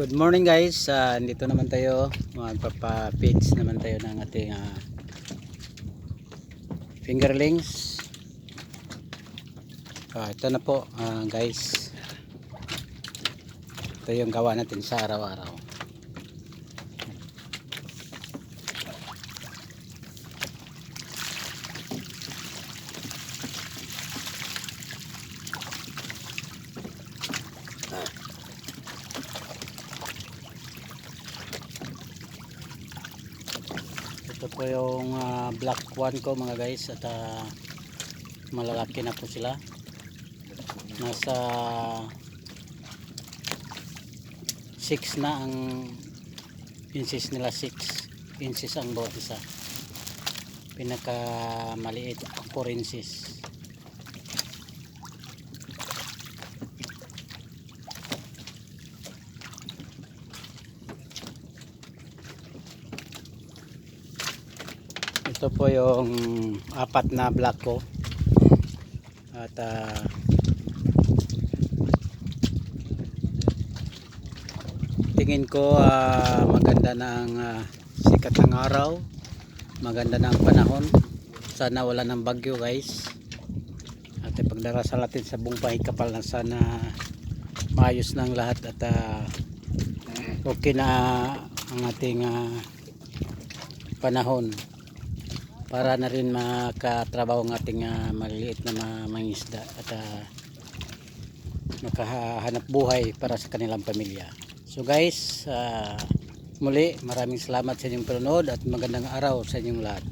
Good morning guys. Ah, dito naman tayo. Magpapa-feeds naman tayo ng ating ah, fingerlings. Ah, ito na po ah, guys. Ito yung gawa natin sa araw-araw. Ito po yung ah, black one ko mga guys at ah, malalaki na po sila. Nasa 6 na ang inches nila 6 inches ang bawat isa. Pinaka maliit 4 inches. Ito po yung apat na black ko. At ah, tingin ko ah, maganda na ang ah, sikat ng araw. Maganda ang panahon. Sana wala ng bagyo guys. At ipagdarasal natin sa buong pahikapal na sana maayos ng lahat at ah, okay na ang ating ah, panahon para na rin makatrabaho ng ating ah, maliliit na mga mangisda at ah, makahanap buhay para sa kanilang pamilya. So guys, ah, muli maraming salamat sa inyong panonood at magandang araw sa inyong lahat.